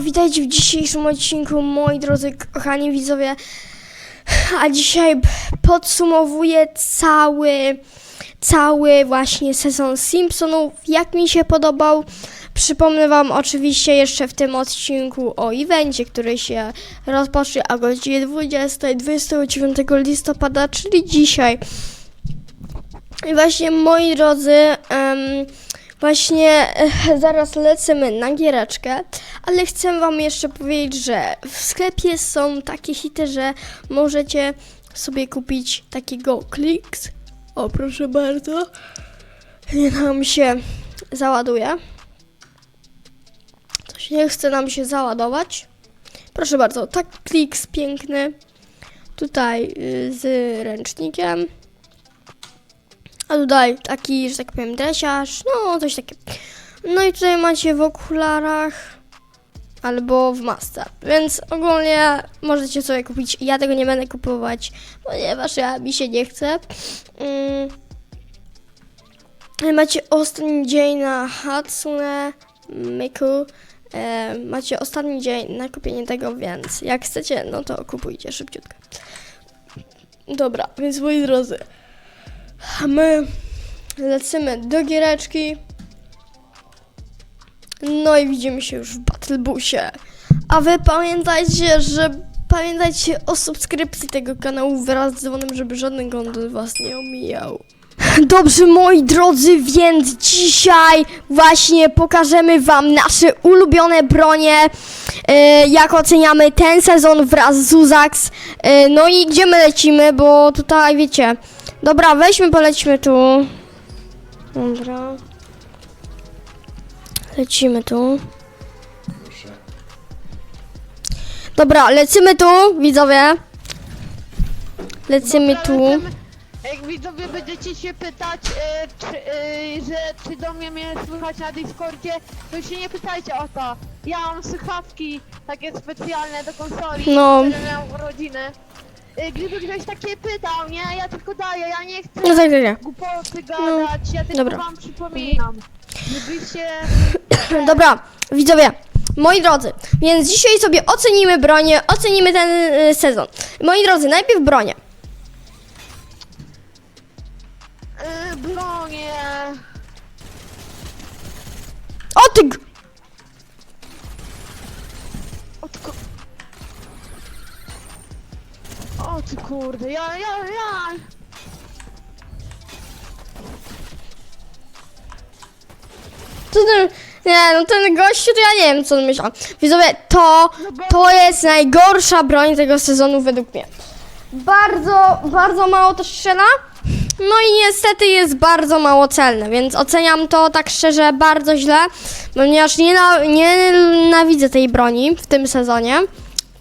Witajcie w dzisiejszym odcinku, moi drodzy kochani widzowie. A dzisiaj podsumowuję cały, cały właśnie sezon Simpsonów. Jak mi się podobał. Przypomnę Wam oczywiście jeszcze w tym odcinku o evencie, który się rozpocznie o godzinie 20, 29 listopada, czyli dzisiaj. I właśnie moi drodzy, em, właśnie e, zaraz lecimy na giereczkę, ale chcę wam jeszcze powiedzieć, że w sklepie są takie hity, że możecie sobie kupić takiego Kliks. O, proszę bardzo. Nie nam się załaduje. Coś nie chce nam się załadować. Proszę bardzo, tak Kliks piękny. Tutaj y, z ręcznikiem. A tutaj taki, że tak powiem, dresiarz, no coś takiego. No i tutaj macie w okularach albo w masce. Więc ogólnie możecie sobie kupić. Ja tego nie będę kupować, ponieważ ja mi się nie chce. Mm. Macie ostatni dzień na Hatsune Miku. E, macie ostatni dzień na kupienie tego, więc jak chcecie, no to kupujcie szybciutko. Dobra, więc moi drodzy, a my lecimy do giereczki. No i widzimy się już w Battlebusie. A wy pamiętajcie, że pamiętajcie o subskrypcji tego kanału wraz z dzwonem, żeby żaden kontent was nie omijał. Dobrze, moi drodzy, więc dzisiaj właśnie pokażemy wam nasze ulubione bronie, e, jak oceniamy ten sezon wraz z Uzax. E, no i gdzie my lecimy, bo tutaj wiecie, Dobra, weźmy, polećmy tu. Dobra. Lecimy tu. Dobra, lecimy tu, widzowie. Lecimy tu. Jak widzowie będziecie się pytać, e, czy, e, że czy do mnie mnie słychać na Discordzie, to się nie pytajcie o to. Ja mam słuchawki takie specjalne do konsoli, No. które miałam urodziny. E, Gdyby ktoś takie pytał, nie? Ja tylko daję, ja nie chcę No tak, tak, tak. głupoty gadać, ja tylko dobra. wam przypominam. Żebyście... Dobra, widzowie. Moi drodzy, więc dzisiaj sobie ocenimy bronię, ocenimy ten y, sezon. Moi drodzy, najpierw bronię. E, bronie... O ty! g- o ty kurde, ja, ja, ja... Co ten, nie, no ten gościu to ja nie wiem co on myślał. Widzowie, to, to jest najgorsza broń tego sezonu według mnie. Bardzo, bardzo mało to strzela. No i niestety jest bardzo mało celne, więc oceniam to tak szczerze bardzo źle, ponieważ nie, na, nie nienawidzę tej broni w tym sezonie,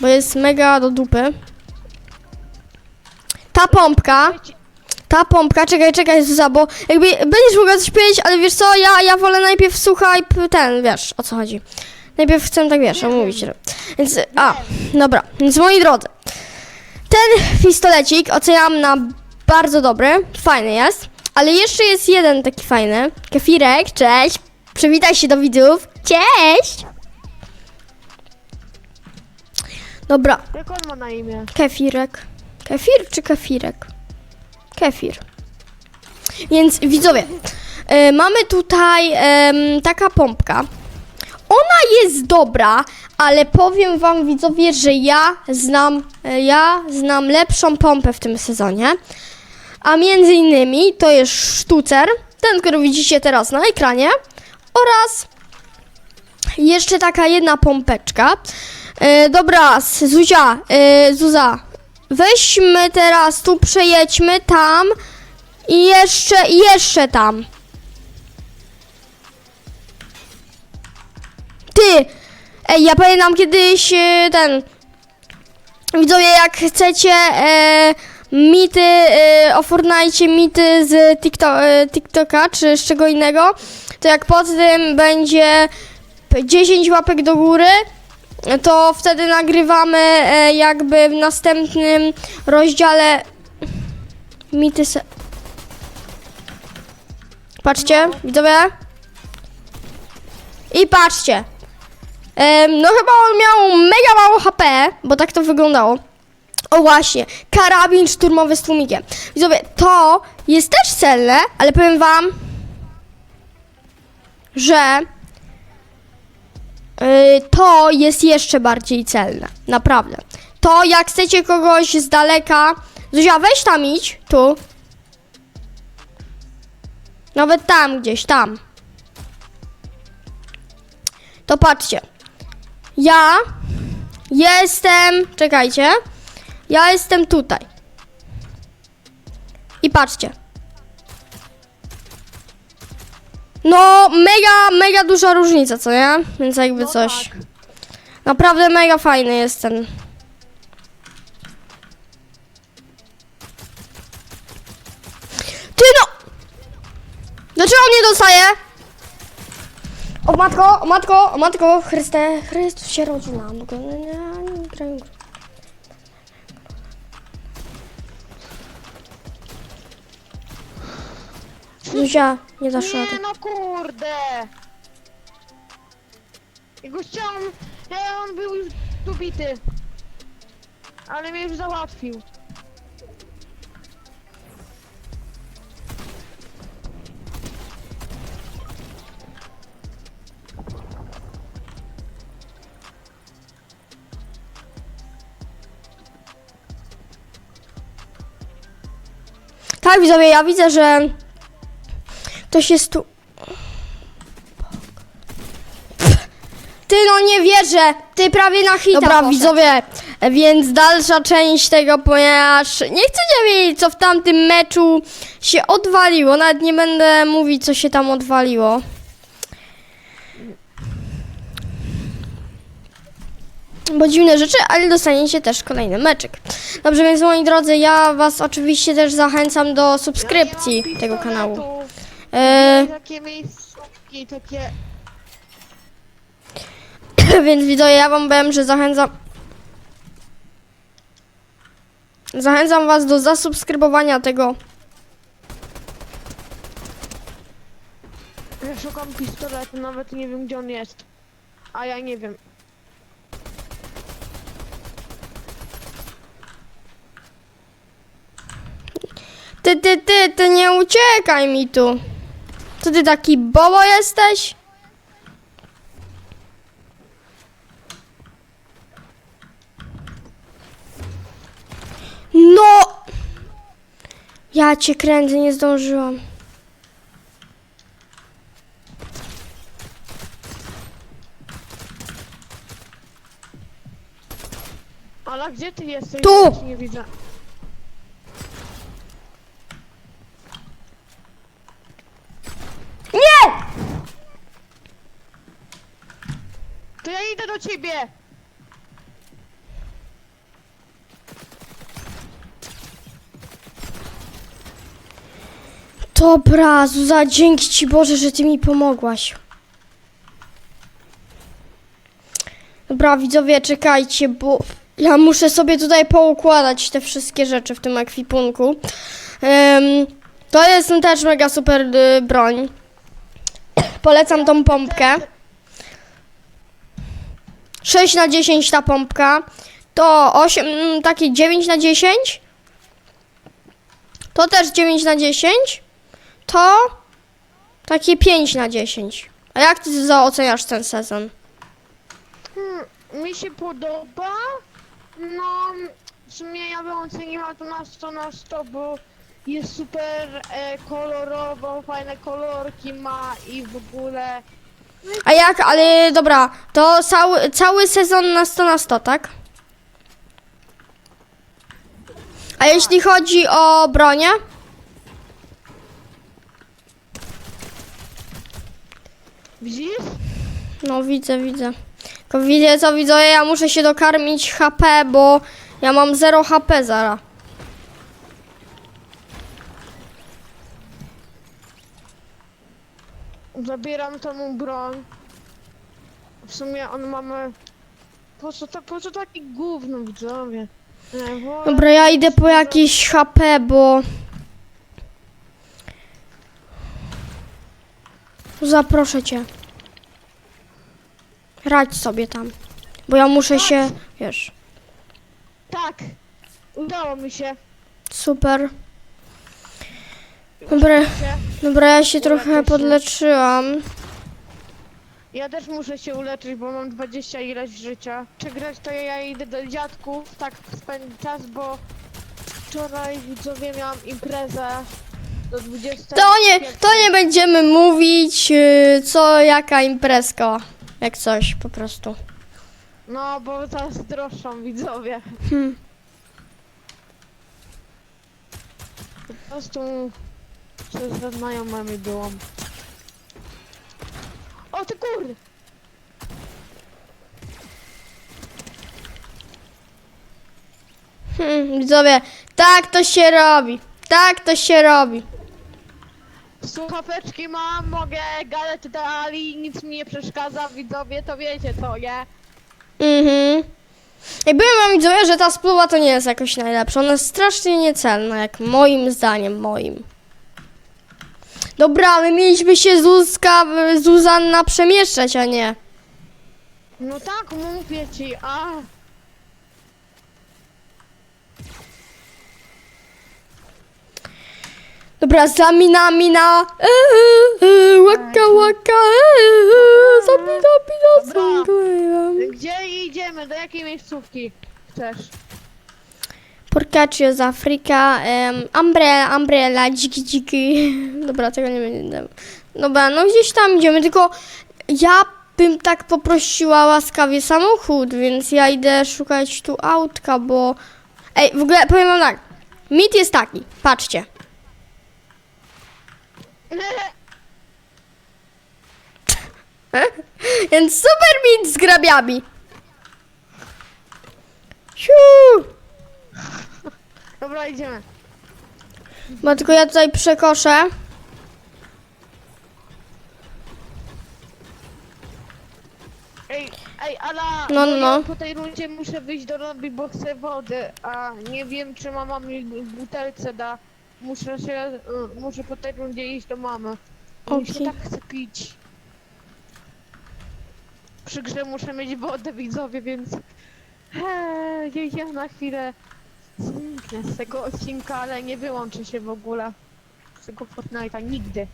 bo jest mega do dupy. Ta pompka, ta pompka, czekaj, czekaj, Zuza, bo jakby będziesz mogła coś powiedzieć, ale wiesz co, ja, ja wolę najpierw słuchaj ten, wiesz, o co chodzi. Najpierw chcę tak, wiesz, omówić. Więc, a, dobra, więc moi drodzy, ten pistolecik oceniam na bardzo dobry, fajny jest, ale jeszcze jest jeden taki fajny, kefirek, cześć, przywitaj się do widzów, cześć! Dobra, Jak on ma na imię? Kefirek. Kefir czy kefirek? Kefir. Więc widzowie, e, mamy tutaj em, taka pompka. Ona jest dobra, ale powiem wam widzowie, że ja znam, e, ja znam lepszą pompę w tym sezonie. A między innymi to jest sztucer, ten, który widzicie teraz na ekranie, oraz jeszcze taka jedna pompeczka. E, dobra, Zuzia, e, Zuza, weźmy teraz tu, przejedźmy tam i jeszcze, jeszcze tam. Ty, ej, ja pamiętam kiedyś e, ten, widzowie, jak chcecie e, mity, e, o Fortnite mity z TikTo, e, TikToka czy z czego innego, to jak pod tym będzie 10 łapek do góry, to wtedy nagrywamy e, jakby w następnym rozdziale mity se... Patrzcie, widzowie. I patrzcie. Em, no chyba on miał mega mało HP, bo tak to wyglądało. O właśnie, karabin szturmowy z tłumikiem. Widzowie, to jest też celne, ale powiem wam, że to jest jeszcze bardziej celne. Naprawdę. To jak chcecie kogoś z daleka... Zuzia, weź tam idź, tu. Nawet tam gdzieś, tam. To patrzcie. Ja jestem... Czekajcie. Ja jestem tutaj. I patrzcie. No, mega, mega duża różnica, co nie? Więc jakby No coś. tak. Naprawdę mega fajny jest ten. Ty no! Dlaczego on nie dostaje? O matko, o matko, o matko, Chryste, Chrystus się rodzi nam. Zuzia, nie dasz rady. Nie no kurde! Jego chciałam... Ja, on był już tu bity. Ale mnie już załatwił. Tak, widzowie, ja widzę, że ktoś jest tu. Ty no nie wierzę! Ty prawie na hita Dobra, poszedł. widzowie, więc dalsza część tego, ponieważ nie chcecie wiedzieć, co w tamtym meczu się odwaliło. Nawet nie będę mówić, co się tam odwaliło. Bo dziwne rzeczy, ale dostaniecie też kolejny meczek. Dobrze, więc moi drodzy, ja was oczywiście też zachęcam do subskrypcji tego kanału. E, Takie miejscówki, takie... więc widzowie, ja wam powiem, że zachęcam. Zachęcam was do zasubskrybowania tego. Ja szukam pistoletu, nawet nie wiem gdzie on jest. A ja nie wiem. Ty, ty, ty, ty nie uciekaj mi tu. Co ty taki bobo jesteś? No! Ja cię kręcę, nie zdążyłam. Ale gdzie ty jesteś? Tu! Ja cię Nie widzę. Nie! To ja idę do ciebie! Dobra, Zuza, dzięki ci Boże, że ty mi pomogłaś. Dobra, widzowie, czekajcie, bo ja muszę sobie tutaj poukładać te wszystkie rzeczy w tym ekwipunku. Em, to jest też mega super y, broń. Polecam tą pompkę. 6 na 10 ta pompka. To 8, mm, takie 9 na 10. To też 9 na 10 to takie 5 na 10. A jak ty zaoceniasz ten sezon? Hmm, mi się podoba. No, w sumie ja bym oceniła to na 100 na 100, bo jest super e, kolorowo, fajne kolorki ma i w ogóle. A jak, ale dobra, to cały, cały sezon na 100 na 100, tak? A jeśli chodzi o bronię? Widzisz? No widzę, widzę. Tylko widzę co widzę, ja muszę się dokarmić HP, bo ja mam 0 HP zara. Zabieram tą broń. W sumie on mamy. Po co, ta, po co taki gówno widzowie? Nie, wolę- Dobra, ja idę po jakieś HP, bo... Zaproszę cię. Radź sobie tam. Bo ja muszę się, wiesz, Tak. Udało mi się. super. Dobra, się. Dobra, ja się trochę podleczyłam. Ja też muszę się uleczyć, bo mam 20 ileś życia. Czy grać to ja idę do dziadków, tak spędzić czas, bo wczoraj widzowie miałam imprezę do 20. To nie, to nie będziemy mówić, yy, co, jaka imprezka. Jak coś, po prostu. No, bo teraz droższą widzowie. Hmm. Po prostu się ze znajomymi byłam. O ty kurde! Hmm, widzowie, tak to się robi. Tak to się robi. Słuchaweczki mam, mogę gadać dalej, nic mi nie przeszkadza, widzowie, to wiecie co, nie? Mhm. I byłem wam widzowie, że ta spluwa to nie jest jakoś najlepsza. Ona jest strasznie niecelna, jak moim zdaniem, moim. Dobra, my mieliśmy się Zuzka, Zuzanna przemieszczać, a nie. No tak, mówię ci, a... Dobra, zamina, mina. Eee, eee, Łaka, łaka. eee, Zamina, mina, Dobra. zamina. Gdzie idziemy? Do jakiej miejscówki chcesz? Porcaccio z Afryka, um, umbrella, umbrella, dziki, dziki. Dobra, tego nie będę. Dobra, no gdzieś tam idziemy, tylko ja bym tak poprosiła łaskawie samochód, więc ja idę szukać tu autka, bo... Ej, w ogóle powiem wam tak, mit jest taki, patrzcie. Więc super mit z grabiami. Dobra, idziemy. Bo tylko ja tutaj przekoszę. Ej, ej, Ala, No, bo no, ja no. po tej rundzie muszę wyjść do lobby, bo chcę wody, a nie wiem, czy mama mi w butelce da. Muszę się, y, muszę po tej rundzie iść do mamy. Mi się tak chce pić. Przy grze muszę mieć wodę, widzowie, więc... Eee, ja na chwilę z tego odcinka, ale nie wyłączę się w ogóle. Z tego Fortnite'a nigdy.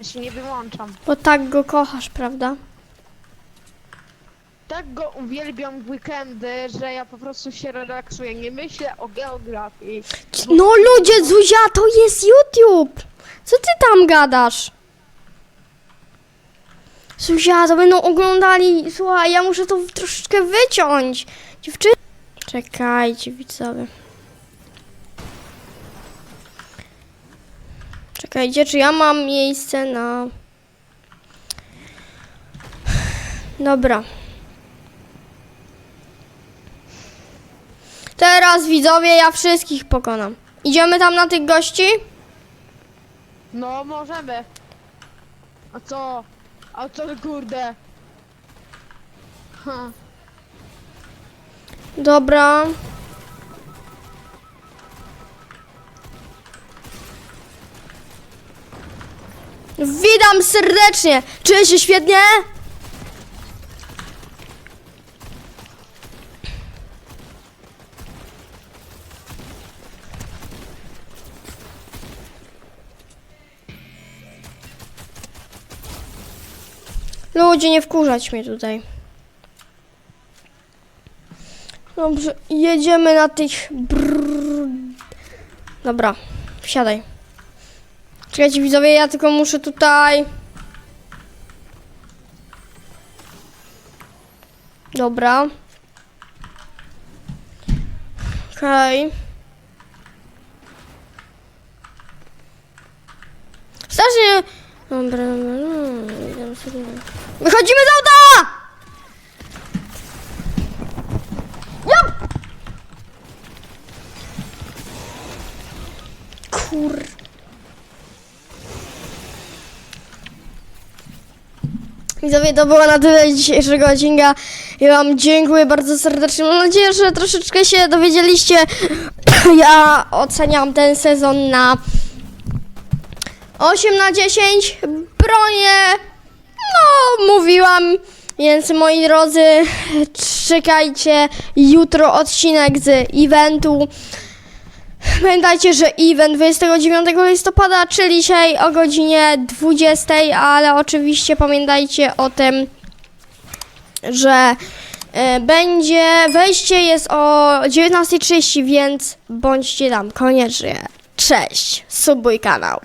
Ja się nie wyłączam. Bo tak go kochasz, prawda? Tak go uwielbiam w weekendy, że ja po prostu się relaksuję. Nie myślę o geografii. No ludzie, Zuzia, to jest YouTube! Co ty tam gadasz? Zuzia, to będą oglądali... Słuchaj, ja muszę to troszeczkę wyciąć. Dziewczyny... Czekajcie, widzowie. Czekajcie, czy ja mam miejsce na... Dobra. Teraz widzowie, ja wszystkich pokonam. Idziemy tam na tych gości? No, możemy. A co? A co kurde? Ha. Dobra. Witam serdecznie! Czuję się świetnie? Ludzie, nie wkurzać mnie tutaj. Dobrze, jedziemy na tych. Brrr. Dobra, wsiadaj. Czekajcie, widzowie, ja tylko muszę tutaj. Dobra. Okej. Strasznie. Dobra, no, sobie. Wychodzimy z auta! Ja! Kur... Widzowie, to było na tyle dzisiejszego odcinka. Ja wam dziękuję bardzo serdecznie. Mam nadzieję, że troszeczkę się dowiedzieliście. Ja oceniam ten sezon na 8 na 10. Bronię, no mówiłam, Więc moi drodzy, czekajcie jutro odcinek z eventu. Pamiętajcie, że event 29 listopada, czyli dzisiaj o godzinie 20, ale oczywiście pamiętajcie o tym, że e, będzie wejście jest o 19.30, więc bądźcie tam koniecznie. Cześć, subuj kanał.